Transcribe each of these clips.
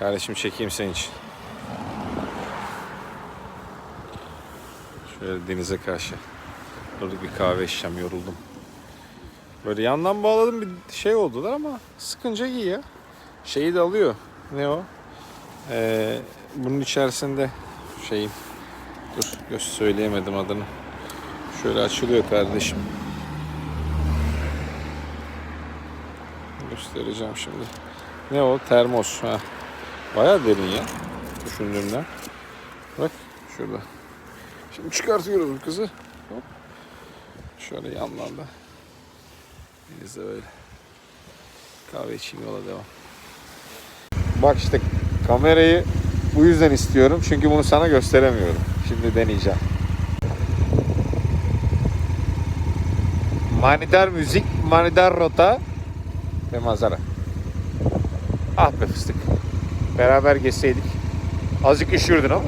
Kardeşim çekeyim senin için. Şöyle denize karşı. Burada bir kahve içeceğim yoruldum. Böyle yandan bağladım bir şey oldular ama sıkınca iyi ya. Şeyi de alıyor. Ne o? Ee, bunun içerisinde şeyin dur göz söyleyemedim adını. Şöyle açılıyor kardeşim. Göstereceğim şimdi. Ne o? Termos. Ha. Bayağı derin ya. Düşündüğümden. Bak şurada. Şimdi çıkartıyoruz bu kızı. Hop. Şöyle yanlarda. Denizde böyle. Kahve içeyim yola devam. Bak işte kamerayı bu yüzden istiyorum. Çünkü bunu sana gösteremiyorum. Şimdi deneyeceğim. Manidar müzik, manidar rota ve manzara. Ah be fıstık. Beraber geçseydik. Azıcık üşürdün ama.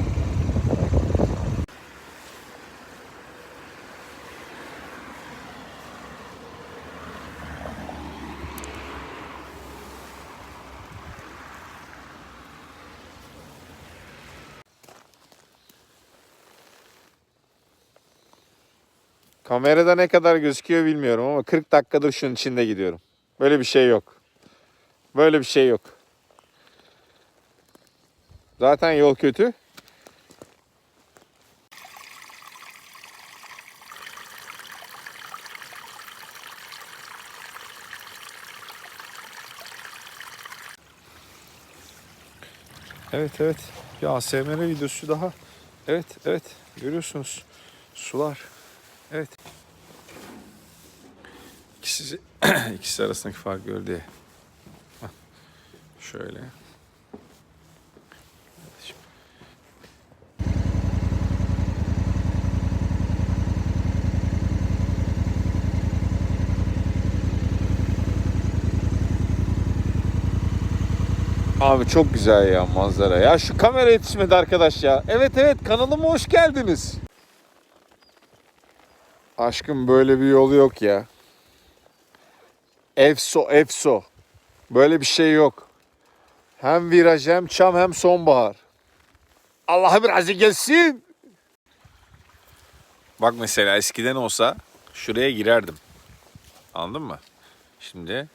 Kamerada ne kadar gözüküyor bilmiyorum ama 40 dakikadır şunun içinde gidiyorum. Böyle bir şey yok. Böyle bir şey yok. Zaten yol kötü. Evet evet. Bir ASMR videosu daha. Evet evet. Görüyorsunuz. Sular. Evet. İkisi, ikisi arasındaki fark gör diye. Şöyle. Abi çok güzel ya manzara. Ya şu kamera yetişmedi arkadaş ya. Evet evet kanalıma hoş geldiniz. Aşkım böyle bir yolu yok ya. Efso efso. Böyle bir şey yok. Hem viraj hem çam hem sonbahar. Allah'a bir razı gelsin. Bak mesela eskiden olsa şuraya girerdim. Anladın mı? Şimdi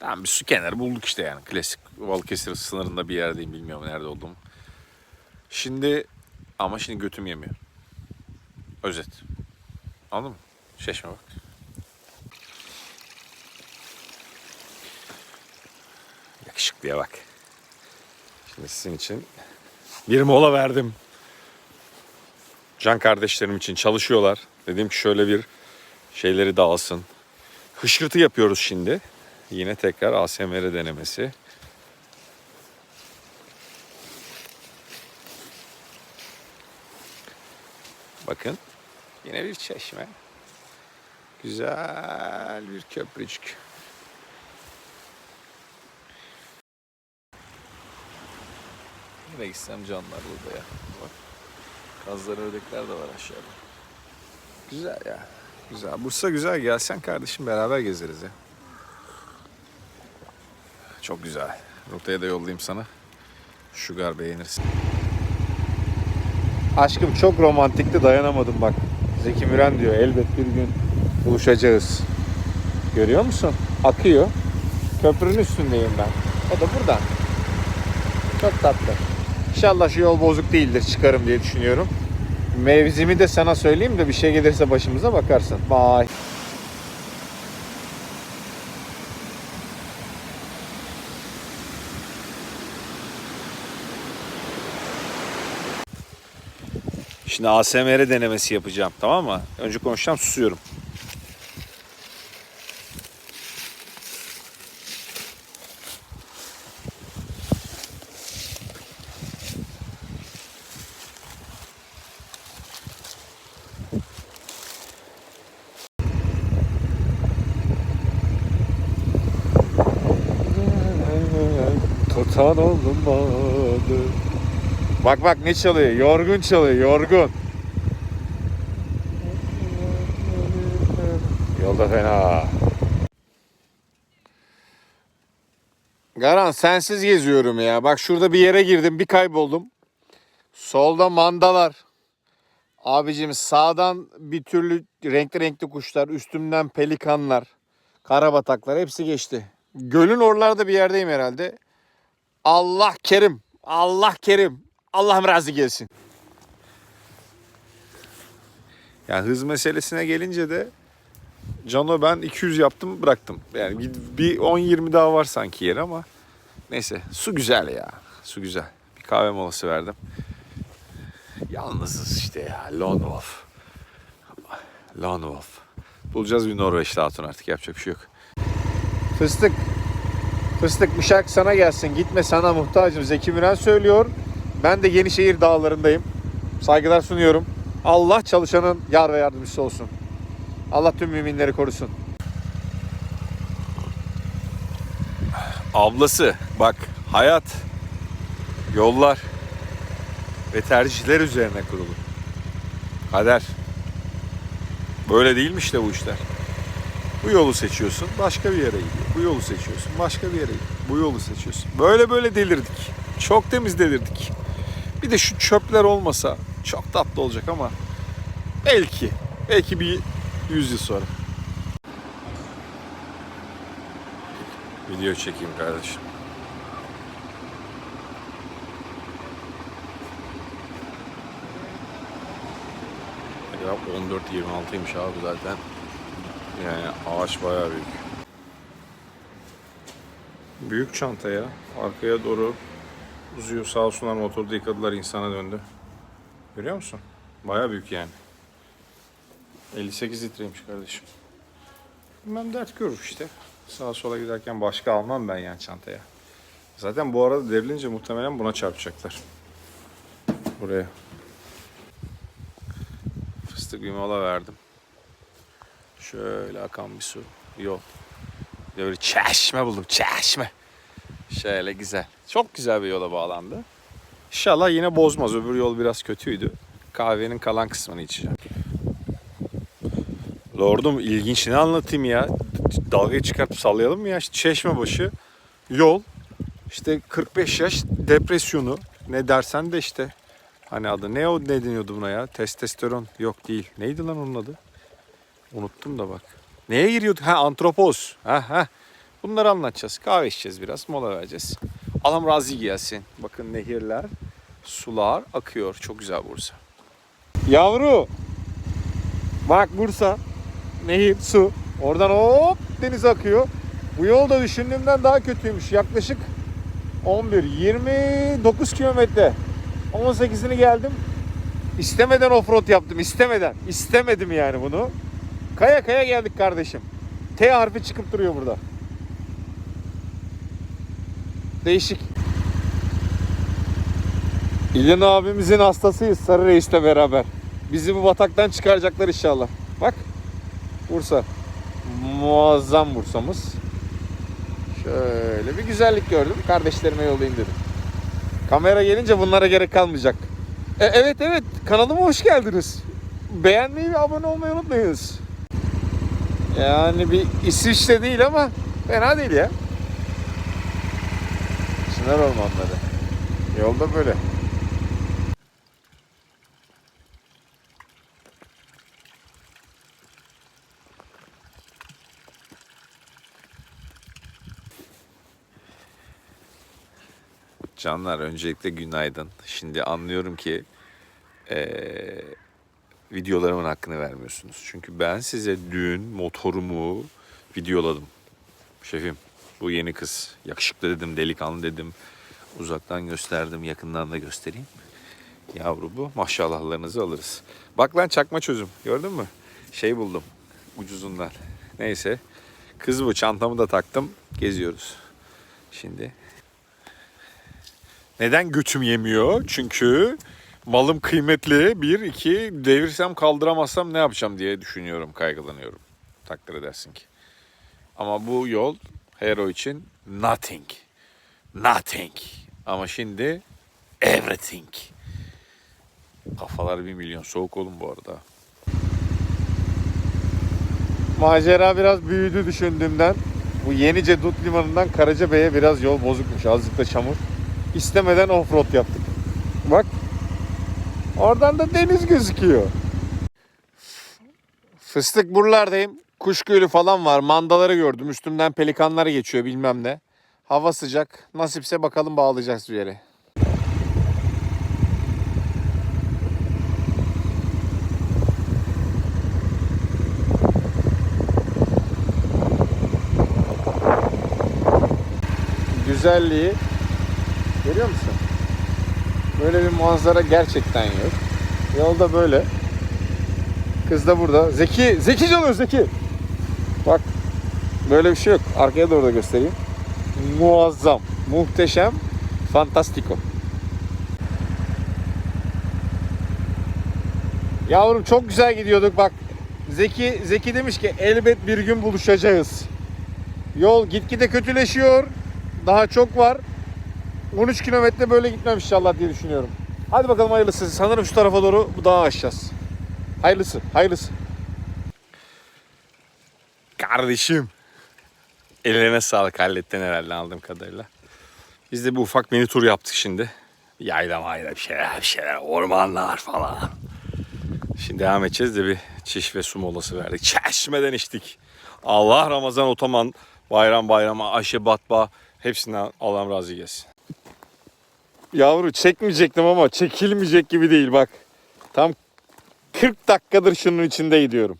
Tamam bir su kenarı bulduk işte yani. Klasik Balıkesir sınırında bir yerdeyim bilmiyorum nerede olduğumu. Şimdi ama şimdi götüm yemiyor. Özet. Anladın mı? Şaşma bak. Yakışıklıya bak. Şimdi sizin için bir mola verdim. Can kardeşlerim için çalışıyorlar. Dedim ki şöyle bir şeyleri dağılsın. Hışırtı yapıyoruz şimdi. Yine tekrar ASMR denemesi. Bakın yine bir çeşme. Güzel bir köprücük. Nereye gitsem canlar burada ya. Bak. Kazlar ördekler de var aşağıda. Güzel ya. Güzel. Bursa güzel. Gelsen kardeşim beraber gezeriz ya. Çok güzel. Rotaya da yollayayım sana. Sugar beğenirsin. Aşkım çok romantikti dayanamadım bak. Zeki Müren diyor elbet bir gün buluşacağız. Görüyor musun? Akıyor. Köprünün üstündeyim ben. O da buradan. Çok tatlı. İnşallah şu yol bozuk değildir çıkarım diye düşünüyorum. Mevzimi de sana söyleyeyim de bir şey gelirse başımıza bakarsın. Bye. Şimdi ASMR denemesi yapacağım tamam mı? Önce konuşacağım susuyorum. Tutan olmadı. Bak bak ne çalıyor? Yorgun çalıyor, yorgun. Yolda fena. Garan sensiz geziyorum ya. Bak şurada bir yere girdim bir kayboldum. Solda mandalar. Abicim sağdan bir türlü renkli renkli kuşlar. Üstümden pelikanlar. Karabataklar hepsi geçti. Gölün oralarda bir yerdeyim herhalde. Allah kerim. Allah kerim. Allah'ım razı gelsin. Ya hız meselesine gelince de Cano ben 200 yaptım bıraktım. Yani bir, bir 10-20 daha var sanki yeri ama neyse su güzel ya. Su güzel. Bir kahve molası verdim. Yalnızız işte ya. Lone Wolf. Lone Wolf. Bulacağız bir Norveçli hatun artık yapacak bir şey yok. Fıstık. Fıstık bu şarkı sana gelsin. Gitme sana muhtacım. Zeki Müren söylüyor. Ben de Yenişehir dağlarındayım. Saygılar sunuyorum. Allah çalışanın yar ve yardımcısı olsun. Allah tüm müminleri korusun. Ablası bak hayat, yollar ve tercihler üzerine kurulu. Kader. Böyle değilmiş de bu işler. Bu yolu seçiyorsun başka bir yere gidiyor. Bu yolu seçiyorsun başka bir yere gidiyor. Bu yolu seçiyorsun. Böyle böyle delirdik. Çok temiz delirdik. Bir de şu çöpler olmasa çok tatlı olacak ama belki belki bir 100 yıl sonra. Video çekeyim kardeşim. Ya 14-26'ymış abi zaten. Yani ağaç bayağı büyük. Büyük çanta ya. Arkaya doğru uzuyor. Sağ olsunlar motorda yıkadılar insana döndü. Görüyor musun? Bayağı büyük yani. 58 litreymiş kardeşim. Ben dert görür işte. Sağa sola giderken başka almam ben yani çantaya. Zaten bu arada devrilince muhtemelen buna çarpacaklar. Buraya. Fıstık bir mola verdim. Şöyle akan bir su. Yol. Bir çeşme buldum. Çeşme. Şöyle güzel. Çok güzel bir yola bağlandı. İnşallah yine bozmaz. Öbür yol biraz kötüydü. Kahvenin kalan kısmını içeceğim. Lordum ilginç ne anlatayım ya? Dalgayı çıkartıp sallayalım mı ya? İşte Çeşmebaşı, yol, işte 45 yaş depresyonu. Ne dersen de işte. Hani adı ne o ne deniyordu buna ya? Testosteron yok değil. Neydi lan onun adı? Unuttum da bak. Neye giriyordu? Ha antropoz. Ha ha. Bunları anlatacağız. Kahve içeceğiz biraz. Mola vereceğiz. Alam razı gelsin. Bakın nehirler, sular akıyor. Çok güzel Bursa. Yavru. Bak Bursa. Nehir, su. Oradan hop deniz akıyor. Bu yol da düşündüğümden daha kötüymüş. Yaklaşık 11, 29 kilometre. 18'ini geldim. İstemeden offroad yaptım. istemeden. İstemedim yani bunu. Kaya kaya geldik kardeşim. T harfi çıkıp duruyor burada. Değişik. İlhan abimizin hastasıyız Sarı Reis'le beraber. Bizi bu bataktan çıkaracaklar inşallah. Bak. Bursa. Muazzam Bursa'mız. Şöyle bir güzellik gördüm. Kardeşlerime yollayayım dedim. Kamera gelince bunlara gerek kalmayacak. E, evet evet kanalıma hoş geldiniz. Beğenmeyi ve abone olmayı unutmayınız. Yani bir İsviçre değil ama fena değil ya. Çınar ormanları. Yolda böyle. Canlar öncelikle günaydın. Şimdi anlıyorum ki eee, videolarımın hakkını vermiyorsunuz. Çünkü ben size dün motorumu videoladım. Şefim bu yeni kız. Yakışıklı dedim, delikanlı dedim. Uzaktan gösterdim, yakından da göstereyim. Yavru bu. Maşallahlarınızı alırız. Bak lan çakma çözüm. Gördün mü? Şey buldum. Ucuzundan. Neyse. Kız bu. Çantamı da taktım. Geziyoruz. Şimdi neden götüm yemiyor? Çünkü malım kıymetli. Bir, iki, devirsem kaldıramazsam ne yapacağım diye düşünüyorum, kaygılanıyorum. Takdir edersin ki. Ama bu yol Hero için nothing. Nothing. Ama şimdi everything. Kafalar bir milyon. Soğuk olun bu arada. Macera biraz büyüdü düşündüğümden. Bu Yenice Dut Limanı'ndan Karacabey'e biraz yol bozukmuş. Azıcık da çamur. İstemeden offroad yaptık. Bak. Oradan da deniz gözüküyor. Fıstık buralardayım. Kuş gölü falan var. Mandaları gördüm. Üstümden pelikanlar geçiyor bilmem ne. Hava sıcak. Nasipse bakalım bağlayacağız bir yere. Güzelliği görüyor musun? Böyle bir manzara gerçekten yok. Yolda böyle. Kız da burada. Zeki, Zeki çalıyor Zeki. Bak böyle bir şey yok. Arkaya doğru da göstereyim. Muazzam, muhteşem, fantastiko. Yavrum çok güzel gidiyorduk bak. Zeki Zeki demiş ki elbet bir gün buluşacağız. Yol gitgide kötüleşiyor. Daha çok var. 13 kilometre böyle gitmem inşallah diye düşünüyorum. Hadi bakalım hayırlısı. Sanırım şu tarafa doğru bu dağı aşacağız. Hayırlısı, hayırlısı. Kardeşim. Ellerine sağlık hallettin herhalde aldığım kadarıyla. Biz de bir ufak mini tur yaptık şimdi. Yayla mayla bir şeyler bir şeyler ormanlar falan. Şimdi devam edeceğiz de bir çiş ve su molası verdik. Çeşmeden içtik. Allah Ramazan otoman bayram bayrama aşı batba hepsinden Allah razı gelsin. Yavru çekmeyecektim ama çekilmeyecek gibi değil bak. Tam 40 dakikadır şunun içinde gidiyorum.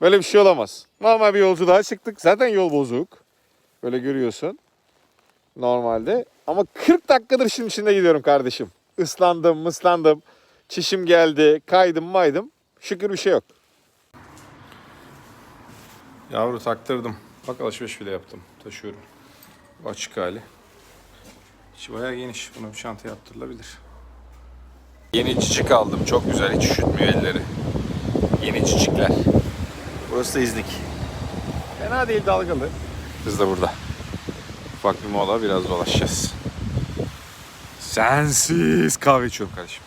Böyle bir şey olamaz. Normal bir yolculuğa çıktık. Zaten yol bozuk. Böyle görüyorsun. Normalde. Ama 40 dakikadır şunun içinde gidiyorum kardeşim. Islandım, mıslandım. Çişim geldi, kaydım maydım. Şükür bir şey yok. Yavru taktırdım. Bak alışveriş bile yaptım. Taşıyorum. Açık hali. İçi bayağı geniş. Buna bir çanta yaptırılabilir. Yeni çiçek aldım. Çok güzel. Hiç üşütmüyor elleri. Yeni çiçekler. Burası da İznik. Fena değil dalgalı. Biz de burada. Ufak bir mola biraz dolaşacağız. Sensiz kahve içiyorum kardeşim.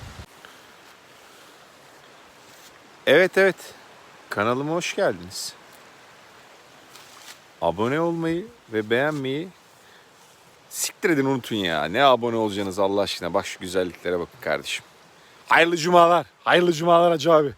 Evet evet. Kanalıma hoş geldiniz. Abone olmayı ve beğenmeyi siktir edin unutun ya. Ne abone olacaksınız Allah aşkına. Bak şu güzelliklere bakın kardeşim. Hayırlı cumalar. Hayırlı cumalar Hacı abi.